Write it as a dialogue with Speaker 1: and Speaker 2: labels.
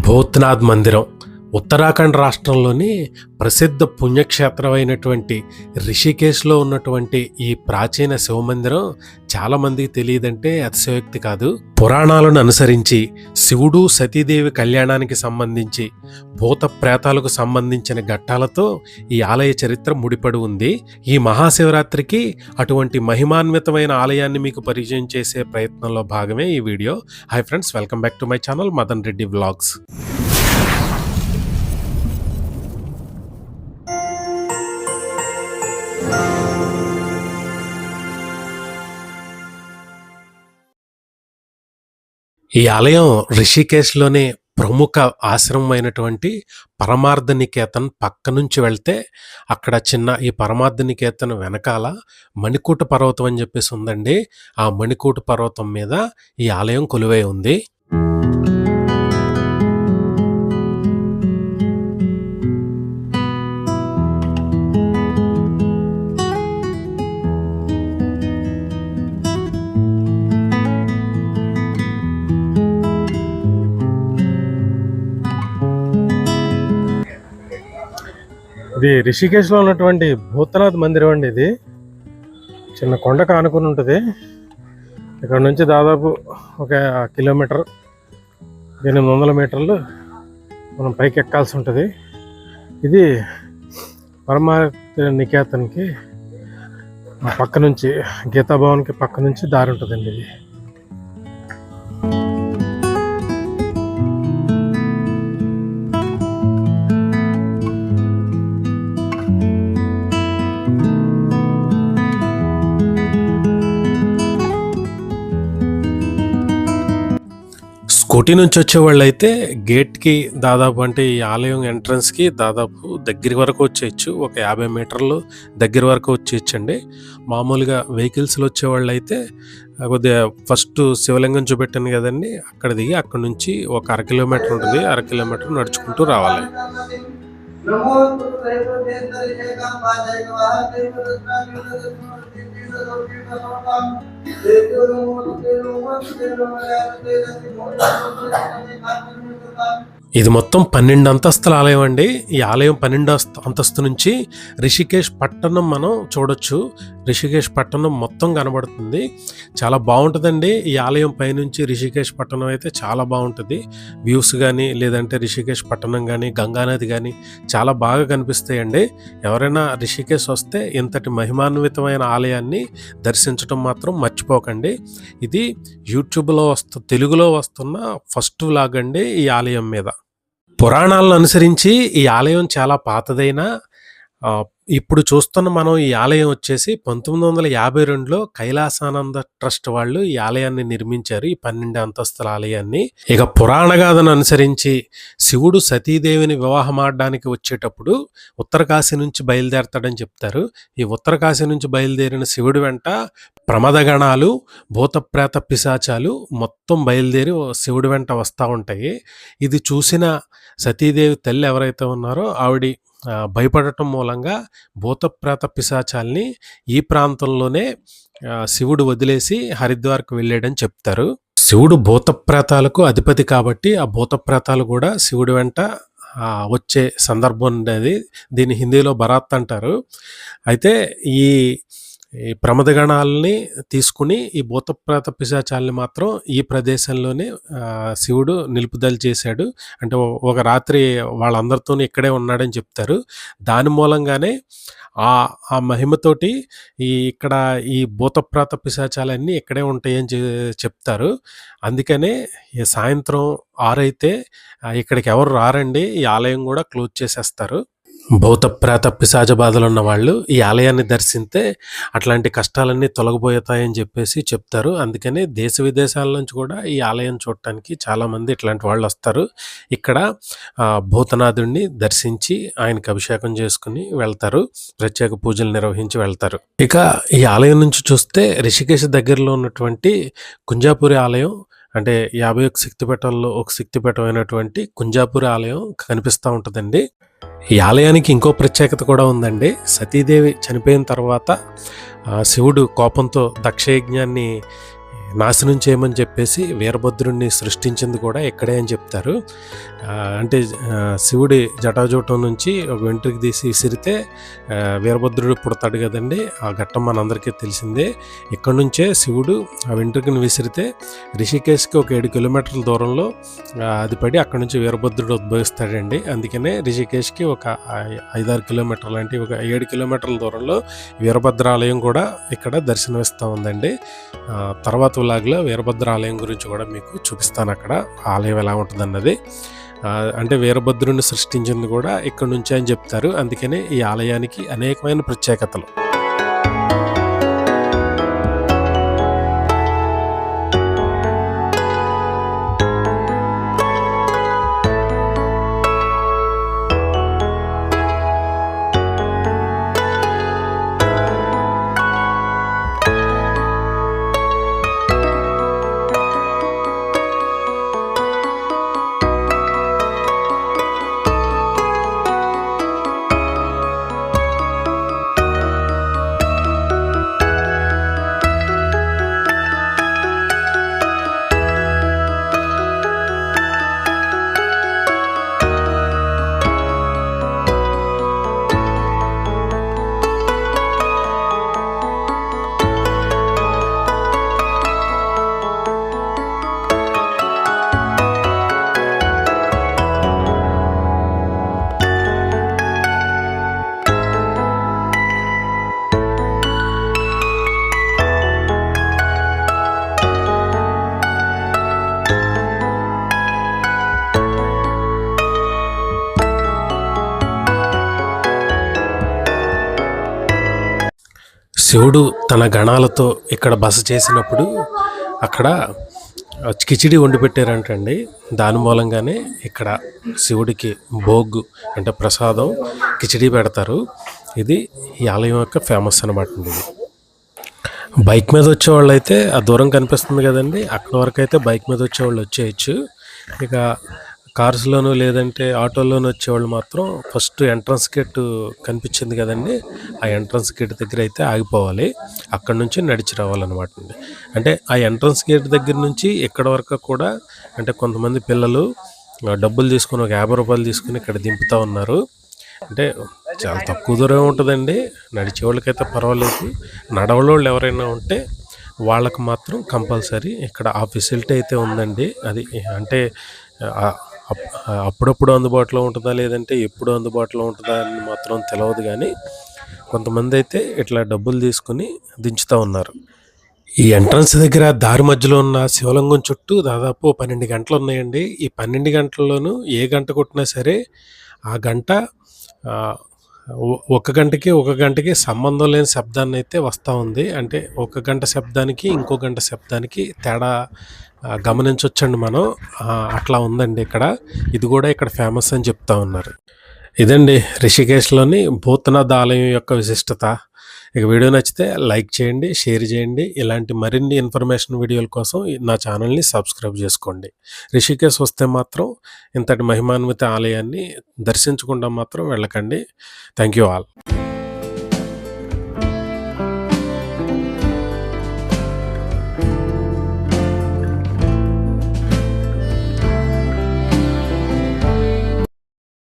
Speaker 1: భూత్నాథ్ మందిరం. ఉత్తరాఖండ్ రాష్ట్రంలోని ప్రసిద్ధ పుణ్యక్షేత్రమైనటువంటి రిషికేశ్లో ఉన్నటువంటి ఈ ప్రాచీన శివమందిరం మందిరం చాలామందికి తెలియదంటే అతిశయోక్తి కాదు. పురాణాలను అనుసరించి శివుడు సతీదేవి కళ్యాణానికి సంబంధించి భూత ప్రేతాలకు సంబంధించిన ఘట్టాలతో ఈ ఆలయ చరిత్ర ముడిపడి ఉంది. ఈ మహాశివరాత్రికి అటువంటి మహిమాన్వితమైన ఆలయాన్ని మీకు పరిచయం చేసే ప్రయత్నంలో భాగమే ఈ video. Hi friends welcome back to my channel Madan Reddy vlogs. ఈ ఆలయం రిషికేశ్లోనే ప్రముఖ ఆశ్రమం అయినటువంటి పరమార్థ నికేతన్ పక్క నుంచి వెళ్తే అక్కడ చిన్న ఈ పరమార్థ నికేతన్ వెనకాల మణికూట పర్వతం అని చెప్పేసి ఉందండి. ఆ మణికూట పర్వతం మీద ఈ ఆలయం కొలువై ఉంది. ఇది రిషికేశ్లో ఉన్నటువంటి భూతనాథ్ మందిరం అండి ఇది. చిన్న కొండ కానుకొని ఉంటుంది. ఇక్కడ నుంచి దాదాపు ఒక కిలోమీటర్ ఎనిమిది వందల మీటర్లు మనం పైకి ఎక్కాల్సి ఉంటుంది. ఇది పరమాత్మ నికేతన్కి పక్క నుంచి గీతాభవన్కి పక్క నుంచి దారి ఉంటుందండి ఇది. కోటి నుంచి వచ్చేవాళ్ళైతే అయితే గేట్కి దాదాపు అంటే ఈ ఆలయం ఎంట్రన్స్కి దాదాపు దగ్గర వరకు వచ్చేయచ్చు. ఒక యాభై మీటర్లు దగ్గర వరకు వచ్చేయచ్చండి. మామూలుగా వెహికల్స్లో వచ్చేవాళ్ళు అయితే కొద్దిగా ఫస్ట్ శివలింగం చూపెట్టాను కదండి. అక్కడ దిగి అక్కడ నుంచి ఒక అర కిలోమీటర్ ఉంటుంది. అర కిలోమీటర్ నడుచుకుంటూ రావాలి.
Speaker 2: नमो तत्त्वय प्रदेशर जयकाम बाजय गवाह देव रत्ना विनोद प्रति सदोपि प्रसोताम देव नमो तत्त्वय नमो तत्त्वय नमो तत्त्वय नमो तत्त्वय नमो तत्त्वय नमो तत्त्वय
Speaker 1: ఇది మొత్తం పన్నెండు అంతస్తుల ఆలయం అండి. ఈ ఆలయం పన్నెండు అస్త- అంతస్తు నుంచి రిషికేష్ పట్టణం మనం చూడొచ్చు. రిషికేష్ పట్టణం మొత్తం కనబడుతుంది. చాలా బాగుంటుందండి. ఈ ఆలయం పైనుంచి రిషికేష్ పట్టణం అయితే చాలా బాగుంటుంది. వ్యూస్ కానీ లేదంటే రిషికేష్ పట్టణం కానీ గంగానది కానీ చాలా బాగా కనిపిస్తాయండి. ఎవరైనా రిషికేష్ వస్తే ఇంతటి మహిమాన్వితమైన ఆలయాన్ని దర్శించడం మాత్రం మర్చిపోకండి. ఇది యూట్యూబ్లో వస్తు తెలుగులో వస్తున్న ఫస్ట్ వ్లాగ్ అండి ఈ ఆలయం మీద. పురాణాలను అనుసరించి ఈ ఆలయం చాలా పాతదైన ఇప్పుడు చూస్తున్న మనం ఈ ఆలయం వచ్చేసి పంతొమ్మిది వందల యాభై రెండులో కైలాసానంద ట్రస్ట్ వాళ్ళు ఈ ఆలయాన్ని నిర్మించారు ఈ పన్నెండు అంతస్తుల ఆలయాన్ని. ఇక పురాణగాథను అనుసరించి శివుడు సతీదేవిని వివాహమాడడానికి వచ్చేటప్పుడు ఉత్తరకాశి నుంచి బయలుదేరతాడని చెప్తారు. ఈ ఉత్తరకాశి నుంచి బయలుదేరిన శివుడి వెంట ప్రమదగణాలు భూతప్రేత పిశాచాలు మొత్తం బయలుదేరి శివుడి వెంట వస్తూ ఉంటాయి. ఇది చూసిన సతీదేవి తల్లి ఎవరైతే ఉన్నారో ఆవిడ భయపడటం మూలంగా భూతప్రేత పిశాచాల్ని ఈ ప్రాంతంలోనే శివుడు వదిలేసి హరిద్వార్కు వెళ్ళాడని చెప్తారు. శివుడు భూతప్రేతాలకు అధిపతి కాబట్టి ఆ భూతప్రేతాలు కూడా శివుడి వెంట వచ్చే సందర్భం ఉండేది దీన్ని హిందీలో బరాత్ అంటారు. అయితే ఈ ఈ ప్రమదగణాలని తీసుకుని ఈ భూతప్రాత పిశాచాలని మాత్రం ఈ ప్రదేశంలోనే శివుడు నిలుపుదల చేశాడు. అంటే ఒక రాత్రి వాళ్ళందరితో ఇక్కడే ఉన్నాడని చెప్తారు. దాని మూలంగానే ఆ ఆ మహిమతోటి ఈ ఇక్కడ ఈ భూతప్రాత పిశాచాలన్నీ ఇక్కడే ఉంటాయని చె- చెప్తారు. అందుకనే ఈ సాయంత్రం ఆరైతే ఇక్కడికి ఎవరు రారండి ఈ ఆలయం కూడా క్లోజ్ చేసేస్తారు. భూత ప్రేత పిశాచ బాధలు ఉన్న వాళ్ళు ఈ ఆలయాన్ని దర్శిస్తే అట్లాంటి కష్టాలన్నీ తొలగిపోతాయని చెప్పేసి చెప్తారు. అందుకనే దేశ విదేశాల నుంచి కూడా ఈ ఆలయం చూడటానికి చాలామంది ఇట్లాంటి వాళ్ళు వస్తారు. ఇక్కడ భూతనాథుడిని దర్శించి ఆయనకి అభిషేకం చేసుకుని వెళ్తారు. ప్రత్యేక పూజలు నిర్వహించి వెళ్తారు. ఇక ఈ ఆలయం నుంచి చూస్తే రిషికేశ్ దగ్గరలో ఉన్నటువంటి కుంజాపురి ఆలయం అంటే యాభై ఒక శక్తిపీఠాల్లో ఒక శక్తిపీఠం అయినటువంటి కుంజాపురి ఆలయం కనిపిస్తూ ఉంటుందండి. ఈ ఆలయానికి ఇంకో ప్రత్యేకత కూడా ఉందండి. సతీదేవి చనిపోయిన తర్వాత శివుడు కోపంతో దక్షయజ్ఞాన్ని నాశనం చేయమని చెప్పేసి వీరభద్రుడిని సృష్టించింది కూడా ఇక్కడే అని చెప్తారు. అంటే శివుడి జటాజూటం నుంచి ఒక వెంట్రుకి తీసి విసిరితే వీరభద్రుడు పుడతాడు కదండి. ఆ ఘట్టం మనందరికీ తెలిసిందే. ఇక్కడ నుంచే శివుడు ఆ వెంట్రుకని విసిరితే రిషికేశ్కి ఒక ఏడు కిలోమీటర్ల దూరంలో అది పడి అక్కడ నుంచి వీరభద్రుడు ఉద్భవిస్తాడండి. అందుకనే రిషికేశ్కి ఒక ఐదారు కిలోమీటర్లు అంటే ఒక ఏడు కిలోమీటర్ల దూరంలో వీరభద్ర ఆలయం కూడా ఇక్కడ దర్శనమిస్తూ ఉందండి. తర్వాత లాగ్లో వీరభద్ర ఆలయం గురించి కూడా మీకు చూపిస్తాను అక్కడ. ఆలయం ఎలా ఉంటుందన్నది. అన్నది అంటే వీరభద్రుని సృష్టించింది కూడా ఇక్కడ నుంచే అని చెప్తారు. అందుకనే ఈ ఆలయానికి అనేకమైన ప్రత్యేకతలు. శివుడు తన గణాలతో ఇక్కడ బస చేసినప్పుడు అక్కడ కిచిడి వండి పెట్టారంటండి. దాని మూలంగానే ఇక్కడ శివుడికి భోగ్ అంటే ప్రసాదం కిచిడి పెడతారు. ఇది ఈ ఆలయం యొక్క ఫేమస్ అనమాట అండి ఇది. బైక్ మీద వచ్చేవాళ్ళు అయితే ఆ దూరం కనిపిస్తుంది కదండి. అక్కడ వరకు అయితే బైక్ మీద వచ్చేవాళ్ళు వచ్చేయచ్చు. ఇక కార్స్లోనూ లేదంటే ఆటోలోను వచ్చేవాళ్ళు మాత్రం ఫస్ట్ ఎంట్రన్స్ గేట్ కనిపించింది కదండి. ఆ ఎంట్రన్స్ గేట్ దగ్గర అయితే ఆగిపోవాలి. అక్కడ నుంచి నడిచి రావాలన్నమాట అండి. అంటే ఆ ఎంట్రన్స్ గేట్ దగ్గర నుంచి ఇక్కడ వరకు కూడా అంటే కొంతమంది పిల్లలు డబ్బులు తీసుకుని ఒక యాభై రూపాయలు తీసుకుని ఇక్కడ దింపుతా ఉన్నారు. అంటే చాలా తక్కువ దూరం ఉంటుందండి. నడిచే వాళ్ళకైతే పర్వాలేదు. నడవలోళ్ళు ఎవరైనా ఉంటే వాళ్ళకు మాత్రం కంపల్సరీ ఇక్కడ ఆ ఫెసిలిటీ అయితే ఉందండి. అది అంటే అప్పుడప్పుడు అందుబాటులో ఉంటుందా లేదంటే ఎప్పుడు అందుబాటులో ఉంటుందా అని మాత్రం తెలియదు కానీ కొంతమంది అయితే ఇట్లా డబ్బులు తీసుకుని దించుతూ ఉన్నారు. ఈ ఎంట్రన్స్ దగ్గర దారి మధ్యలో ఉన్న శివలింగం చుట్టూ దాదాపు పన్నెండు గంటలు ఉన్నాయండి. ఈ పన్నెండు గంటల్లోనూ ఏ గంట కొట్టినా సరే ఆ గంట ఒక గంటకి ఒక గంటకి సంబంధం లేని శబ్దాన్ని అయితే వస్తూ ఉంది. అంటే ఒక గంట శబ్దానికి ఇంకో గంట శబ్దానికి తేడా గమనించవచ్చండి మనం. అట్లా ఉందండి ఇక్కడ. ఇది కూడా ఇక్కడ ఫేమస్ అని చెప్తా ఉన్నారు. ఇదండి రిషికేశ్లోని భూతనాథ్ ఆలయం యొక్క విశిష్టత. ఇక వీడియో నచ్చితే లైక్ చేయండి షేర్ చేయండి. ఇలాంటి మరిన్ని ఇన్ఫర్మేషన్ వీడియోల కోసం నా ఛానల్ని సబ్స్క్రైబ్ చేసుకోండి. రిషికేశ్ వస్తే మాత్రం ఇంతటి మహిమాన్విత ఆలయాన్ని దర్శించకుండా మాత్రం వెళ్ళకండి. Thank you all.